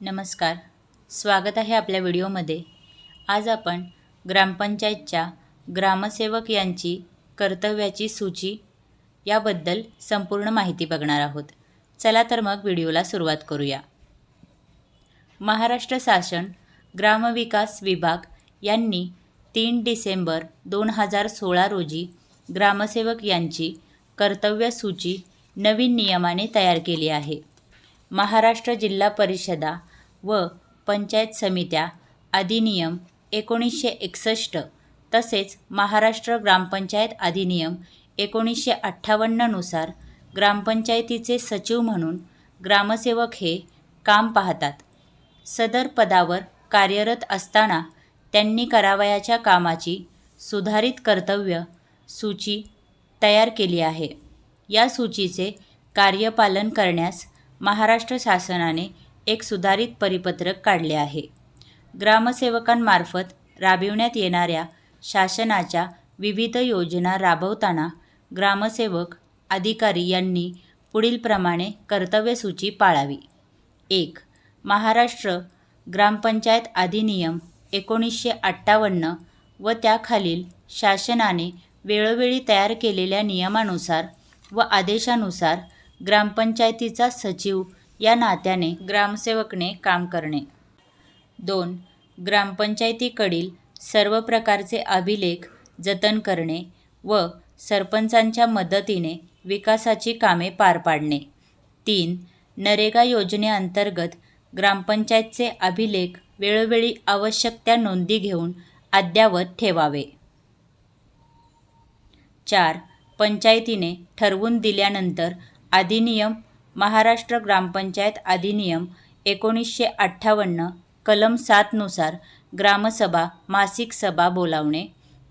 नमस्कार. स्वागत आहे आपल्या व्हिडिओमध्ये. आज आपण ग्रामपंचायतच्या ग्रामसेवक यांची कर्तव्याची सूची याबद्दल संपूर्ण माहिती बघणार आहोत. चला तर मग व्हिडिओला सुरुवात करूया. महाराष्ट्र शासन ग्रामविकास विभाग यांनी तीन डिसेंबर दोन हजार सोळा रोजी ग्रामसेवक यांची कर्तव्य सूची नवीन नियमाने तयार केली आहे. महाराष्ट्र जिल्हा परिषदा व पंचायत समित्या अधिनियम एकोणीसशे एकसष्ट तसेच महाराष्ट्र ग्रामपंचायत अधिनियम एकोणीसशे अठ्ठावन्ननुसार ग्रामपंचायतीचे सचिव म्हणून ग्रामसेवक हे काम पाहतात. सदर पदावर कार्यरत असताना त्यांनी करावयाच्या कामाची सुधारित कर्तव्य सूची तयार केली आहे. या सूचीचे कार्यपालन करण्यास महाराष्ट्र शासनाने एक सुधारित परिपत्रक काढले आहे. ग्रामसेवकांमार्फत राबविण्यात येणाऱ्या शासनाच्या विविध योजना राबवताना ग्रामसेवक अधिकारी यांनी पुढीलप्रमाणे कर्तव्यसूची पाळावी. एक महाराष्ट्र ग्रामपंचायत अधिनियम एकोणीसशे अठ्ठावन्न व त्याखालील शासनाने वेळोवेळी तयार केलेल्या नियमानुसार व आदेशानुसार ग्रामपंचायतीचा सचिव या नात्याने ग्रामसेवकने काम करणे. दोन ग्रामपंचायतीकडील सर्व प्रकारचे अभिलेख जतन करणे व सरपंचांच्या मदतीने विकासाची कामे पार पाडणे. तीन नरेगा योजनेअंतर्गत ग्रामपंचायतचे अभिलेख वेळोवेळी आवश्यक त्या नोंदी घेऊन अद्ययावत ठेवावे. चार पंचायतीने ठरवून दिल्यानंतर अधिनियम महाराष्ट्र ग्रामपंचायत अधिनियम एकोणीसशे अठ्ठावन्न कलम सातनुसार ग्रामसभा मासिक सभा बोलावणे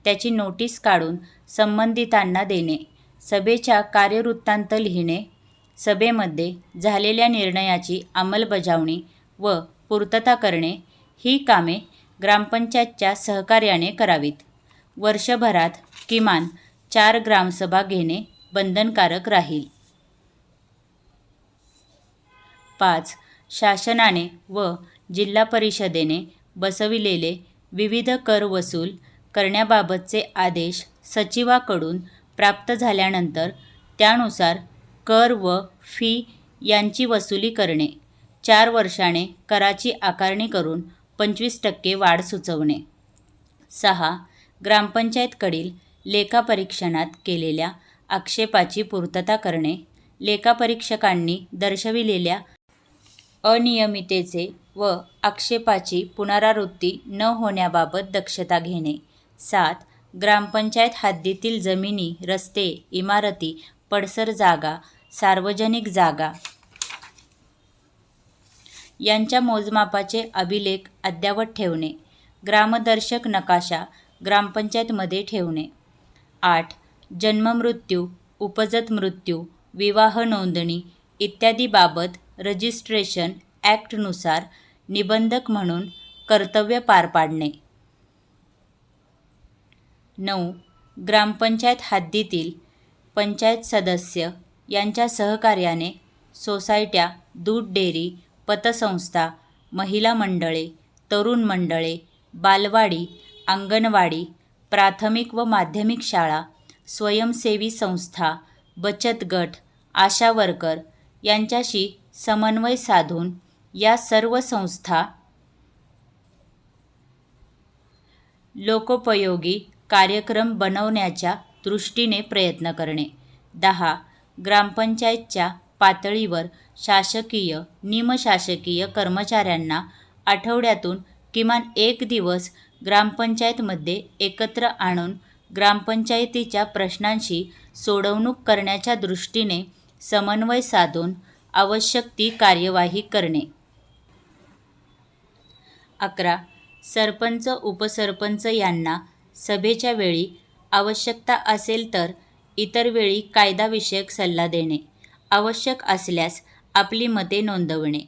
त्याची नोटीस काढून संबंधितांना देणे सभेच्या कार्यवृत्तांत लिहिणे सभेमध्ये झालेल्या निर्णयाची अंमलबजावणी व पूर्तता करणे ही कामे ग्रामपंचायतच्या सहकार्याने करावीत. वर्षभरात किमान चार ग्रामसभा घेणे बंधनकारक राहील. पाच शासनाने व जिल्हा परिषदेने बसविलेले विविध कर वसूल करण्याबाबतचे आदेश सचिवाकडून प्राप्त झाल्यानंतर त्यानुसार कर व फी यांची वसुली करणे चार वर्षाने कराची आकारणी करून पंचवीस टक्के वाढ सुचवणे. सहा ग्रामपंचायतकडील लेखापरीक्षणात केलेल्या आक्षेपाची पूर्तता करणे लेखापरीक्षकांनी दर्शविलेल्या अनियमितेचे व आक्षेपाची पुनरावृत्ती न होण्याबाबत दक्षता घेणे. सात ग्रामपंचायत हद्दीतील जमिनी रस्ते इमारती पडसर जागा सार्वजनिक जागा यांच्या मोजमापाचे अभिलेख अद्ययावत ठेवणे. ग्रामदर्शक नकाशा ग्रामपंचायतमध्ये ठेवणे. आठ जन्ममृत्यू उपजत मृत्यू विवाह नोंदणी इत्यादीबाबत रजिस्ट्रेशन ॲक्टनुसार निबंधक म्हणून कर्तव्य पार पाडणे. नऊ. ग्रामपंचायत हद्दीतील पंचायत सदस्य यांच्या सहकार्याने सोसायट्या दूध डेअरी पतसंस्था महिला मंडळे तरुण मंडळे बालवाडी अंगणवाडी प्राथमिक व माध्यमिक शाळा स्वयंसेवी संस्था बचत गट आशा वर्कर यांच्याशी समन्वय साधून या सर्व संस्था लोकोपयोगी कार्यक्रम बनवण्याच्या दृष्टीने प्रयत्न करणे. दहा ग्रामपंचायतच्या पातळीवर शासकीय निमशासकीय कर्मचाऱ्यांना आठवड्यातून किमान एक दिवस ग्रामपंचायतमध्ये एकत्र आणून ग्रामपंचायतीच्या प्रश्नांशी सोडवणूक करण्याच्या दृष्टीने समन्वय साधून आवश्यक ती कार्यवाही करणे. अकरा. सरपंच उपसरपंच यांना सभेच्या वेळी आवश्यकता असेल तर इतर वेळी कायदाविषयक सल्ला देणे आवश्यक असल्यास आपली मते नोंदवणे.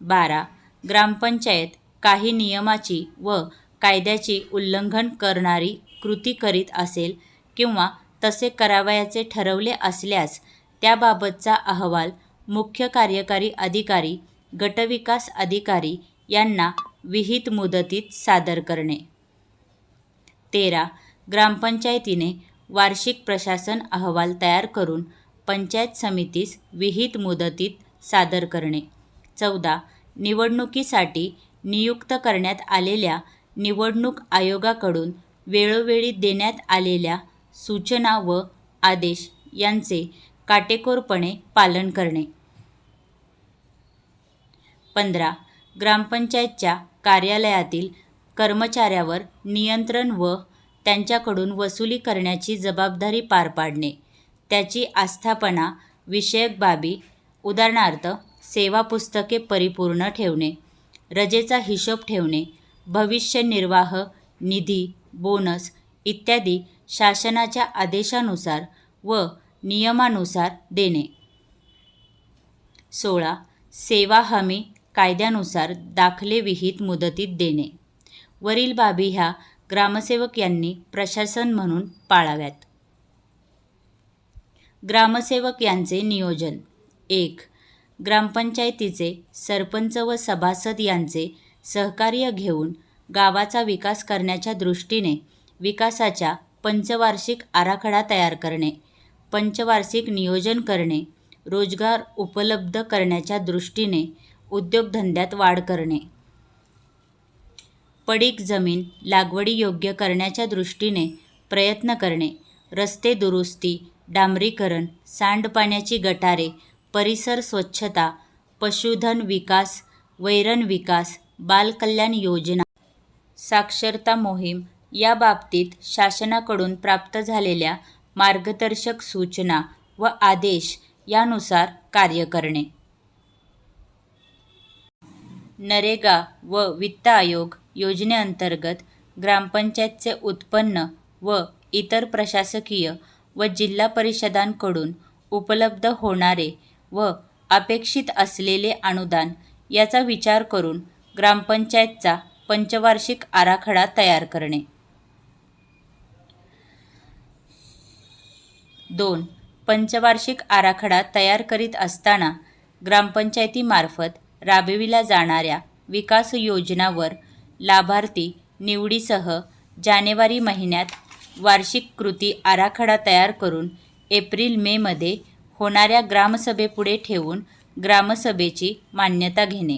बारा. ग्रामपंचायत काही नियमाची व कायद्याची उल्लंघन करणारी कृती करीत असेल किंवा तसे करावयाचे ठरवले असल्यास त्याबाबतचा अहवाल मुख्य कार्यकारी अधिकारी गटविकास अधिकारी यांना विहित मुदतीत सादर करणे. तेरा. ग्रामपंचायतीने वार्षिक प्रशासन अहवाल तयार करून पंचायत समितीस विहित मुदतीत सादर करणे. चौदा. निवडणुकीसाठी नियुक्त करण्यात आलेल्या निवडणूक आयोगाकडून वेळोवेळी देण्यात आलेल्या सूचना व आदेश यांचे काटेकोरपणे पालन करणे. पंधरा. ग्रामपंचायतच्या कार्यालयातील कर्मचाऱ्यावर नियंत्रण व त्यांच्याकडून वसुली करण्याची जबाबदारी पार पाडणे. त्याची आस्थापना विषयक बाबी उदाहरणार्थ सेवा पुस्तके परिपूर्ण ठेवणे रजेचा हिशोब ठेवणे भविष्य निर्वाह निधी बोनस इत्यादी शासनाच्या आदेशानुसार व नियमानुसार देणे. सोळा. सेवा हमी कायद्यानुसार दाखले विहित मुदतीत देणे. वरील बाबी ह्या ग्रामसेवक यांनी प्रशासन म्हणून पाळाव्यात. ग्रामसेवक यांचे नियोजन. एक. ग्रामपंचायतीचे सरपंच व सभासद यांचे सहकार्य घेऊन गावाचा विकास करण्याच्या दृष्टीने विकासाच्या पंचवार्षिक आराखडा तयार करणे. पंचवार्षिक नियोजन करणे रोजगार उपलब्ध करण्याच्या दृष्टीने उद्योगधंद्यात वाढ करणे. पडीक जमीन लागवडी योग्य करण्याच्या दृष्टीने प्रयत्न करणे रस्ते दुरुस्ती डांबरीकरण सांडपाण्याची गटारे परिसर स्वच्छता पशुधन विकास वैरण विकास बालकल्याण योजना साक्षरता मोहीम या बाबतीत शासनाकडून प्राप्त झालेल्या मार्गदर्शक सूचना व आदेश यानुसार कार्य करणे. नरेगा व वित्त आयोग योजनेअंतर्गत ग्रामपंचायतचे उत्पन्न व इतर प्रशासकीय व जिल्हा परिषदांकडून उपलब्ध होणारे व अपेक्षित असलेले अनुदान याचा विचार करून ग्रामपंचायतचा पंचवार्षिक आराखडा तयार करणे. दोन. पंचवार्षिक आराखडा तयार करीत असताना ग्रामपंचायतीमार्फत राबविल्या जाणाऱ्या विकास योजनावर लाभार्थी निवडीसह जानेवारी महिन्यात वार्षिक कृती आराखडा तयार करून एप्रिल मेमध्ये होणाऱ्या ग्रामसभेपुढे ठेवून ग्रामसभेची मान्यता घेणे.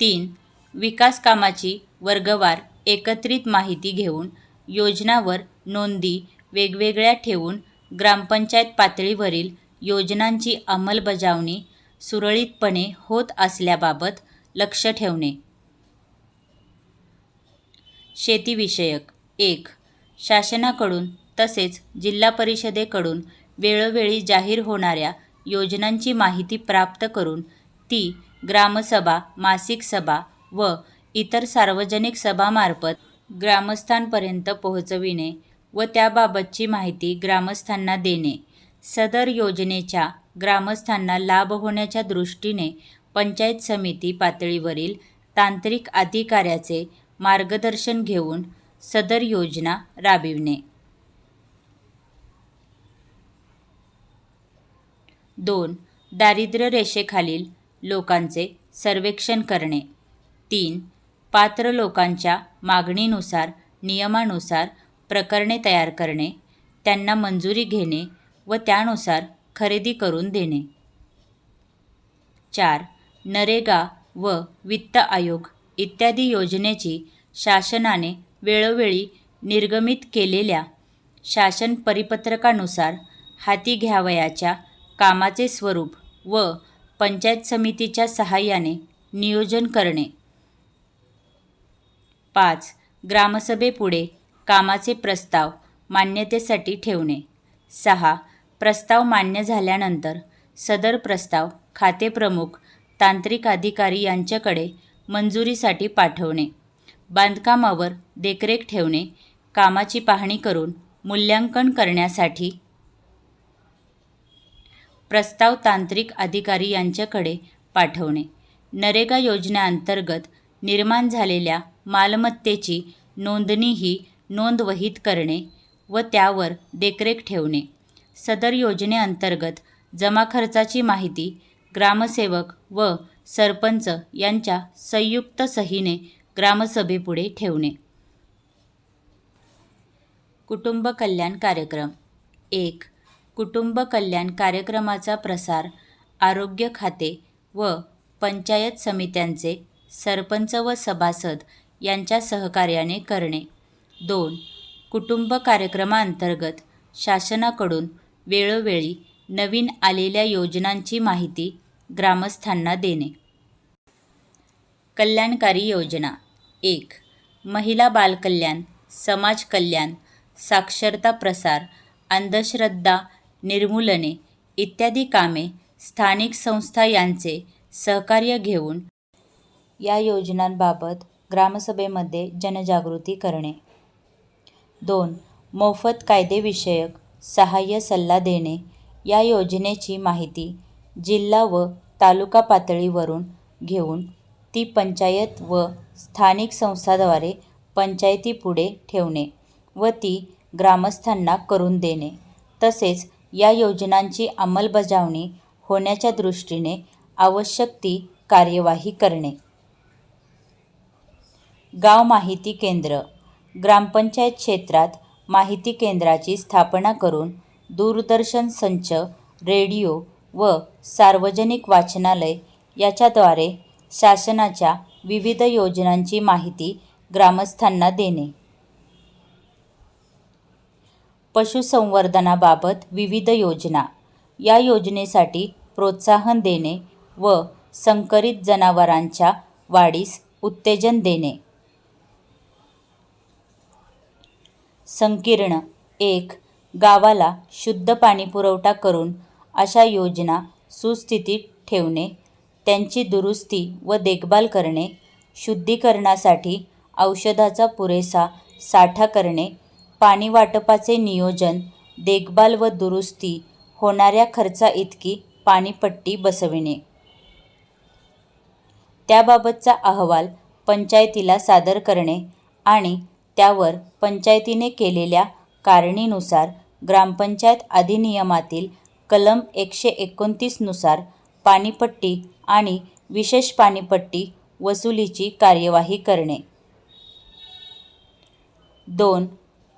तीन. विकास कामाची वर्गवार एकत्रित माहिती घेऊन योजनावर नोंदी वेगवेगळ्या ठेवून ग्रामपंचायत पातळीवरील योजनांची अंमलबजावणी सुरळीतपणे होत असल्याबाबत लक्ष ठेवणे. शेतीविषयक एक शासनाकडून तसेच जिल्हा परिषदेकडून वेळोवेळी जाहीर होणाऱ्या योजनांची माहिती प्राप्त करून ती ग्रामसभा मासिक सभा व इतर सार्वजनिक सभामार्फत ग्रामस्थांपर्यंत पोहोचविणे व त्याबाबतची माहिती ग्रामस्थांना देणे. सदर योजनेच्या ग्रामस्थांना लाभ होण्याच्या दृष्टीने पंचायत समिती पातळीवरील तांत्रिक अधिकाऱ्याचे मार्गदर्शन घेऊन सदर योजना राबविणे. दोन. दारिद्र्य रेषेखालील लोकांचे सर्वेक्षण करणे. तीन. पात्र लोकांच्या मागणीनुसार नियमानुसार प्रकरणे तयार करणे त्यांना मंजुरी घेणे व त्यानुसार खरेदी करून देणे. चार. नरेगा व वित्त आयोग इत्यादी योजनेची शासनाने वेळोवेळी निर्गमित केलेल्या शासन परिपत्रकानुसार हाती घ्यावयाच्या कामाचे स्वरूप व पंचायत समितीच्या सहाय्याने नियोजन करणे. पाच. ग्रामसभेपुढे कामाचे प्रस्ताव मान्यतेसाठी ठेवणे. सहा. प्रस्ताव मान्य झाल्यानंतर सदर प्रस्ताव खातेप्रमुख तांत्रिक अधिकारी यांच्याकडे मंजुरीसाठी पाठवणे. बांधकामावर देखरेख ठेवणे. कामाची पाहणी करून मूल्यांकन करण्यासाठी प्रस्ताव तांत्रिक अधिकारी यांच्याकडे पाठवणे. नरेगा योजनेअंतर्गत निर्माण झालेल्या मालमत्तेची नोंदणीही नोंदवहीत करणे व त्यावर देखरेख ठेवणे. सदर योजनेअंतर्गत जमाखर्चाची माहिती ग्रामसेवक व सरपंच यांच्या संयुक्त सहीने ग्रामसभेपुढे ठेवणे. कुटुंब कल्याण कार्यक्रम. एक कुटुंब कल्याण कार्यक्रमाचा प्रसार आरोग्य खाते व पंचायत समित्यांचे सरपंच व सभासद यांच्या सहकार्याने करणे. दोन कुटुंब कार्यक्रमाअंतर्गत शासनाकडून वेळोवेळी नवीन आलेल्या योजनांची माहिती ग्रामस्थांना देणे. कल्याणकारी योजना. एक महिला बालकल्याण समाज कल्याण साक्षरता प्रसार अंधश्रद्धा निर्मूलने इत्यादी कामे स्थानिक संस्था यांचे सहकार्य घेऊन या योजनांबाबत ग्रामसभेमध्ये जनजागृती करणे. दोन मोफत कायदेविषयक सहाय्य सल्ला देणे. या योजनेची माहिती जिल्हा व तालुका पातळीवरून घेऊन ती पंचायत व स्थानिक संस्थाद्वारे पंचायतीपुढे ठेवणे व ती ग्रामस्थांना करून देणे. तसेच या योजनांची अंमलबजावणी होण्याच्या दृष्टीने आवश्यक ती कार्यवाही करणे. गाव माहिती केंद्र. ग्रामपंचायत क्षेत्रात माहिती केंद्राची स्थापना करून दूरदर्शन संच रेडिओ व सार्वजनिक वाचनालय याच्याद्वारे शासनाच्या विविध योजनांची माहिती ग्रामस्थांना देणे. पशुसंवर्धनाबाबत विविध योजना. या योजनेसाठी प्रोत्साहन देणे व संकरित जनावरांच्या वाढीस उत्तेजन देणे. संकीर्ण एक गावाला शुद्ध पाणी पुरवठा करून अशा योजना सुस्थितीत ठेवणे त्यांची दुरुस्ती व देखभाल करणे शुद्धीकरणासाठी औषधाचा पुरेसा साठा करणे पाणी वाटपाचे नियोजन देखभाल व दुरुस्ती होणाऱ्या खर्चाइतकी पाणीपट्टी बसविणे. त्याबाबतचा अहवाल पंचायतीला सादर करणे आणि त्यावर पंचायतीने केलेल्या कारणीनुसार ग्रामपंचायत अधिनियमातील कलम एकशे एकोणतीसनुसार पाणीपट्टी आणि विशेष पाणीपट्टी वसुलीची कार्यवाही करणे. दोन.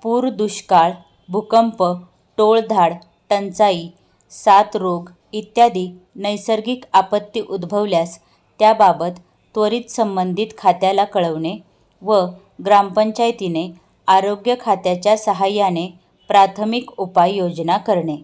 पूर दुष्काळ भूकंप टोळधाड टंचाई सात रोग इत्यादी नैसर्गिक आपत्ती उद्भवल्यास त्याबाबत त्वरित संबंधित खात्याला कळवणे व ग्रामपंचायतीने आरोग्य खात्याच्या सहाय्याने प्राथमिक उपाययोजना करणे.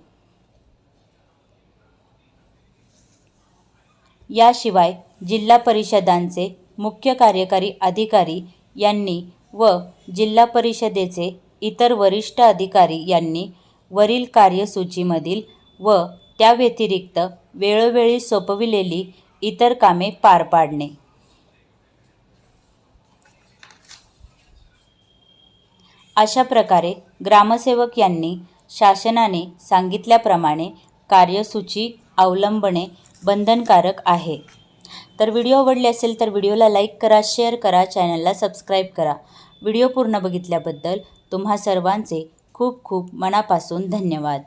याशिवाय जिल्हा परिषदांचे मुख्य कार्यकारी अधिकारी यांनी व जिल्हा परिषदेचे इतर वरिष्ठ अधिकारी यांनी वरील कार्यसूचीमधील व त्या व्यतिरिक्त वेळोवेळी सोपविलेली इतर कामे पार पाडणे. अशा प्रकारे ग्रामसेवक यांनी शासनाने सांगितल्याप्रमाणे कार्यसूची अवलंबणे बंधनकारक आहे. तर व्हिडिओ आवडले असेल तर व्हिडिओला लाईक करा शेअर करा चॅनलला सबस्क्राईब करा. व्हिडिओ पूर्ण बघितल्याबद्दल तुम्हा सर्वांचे खूप खूप मनापासून धन्यवाद.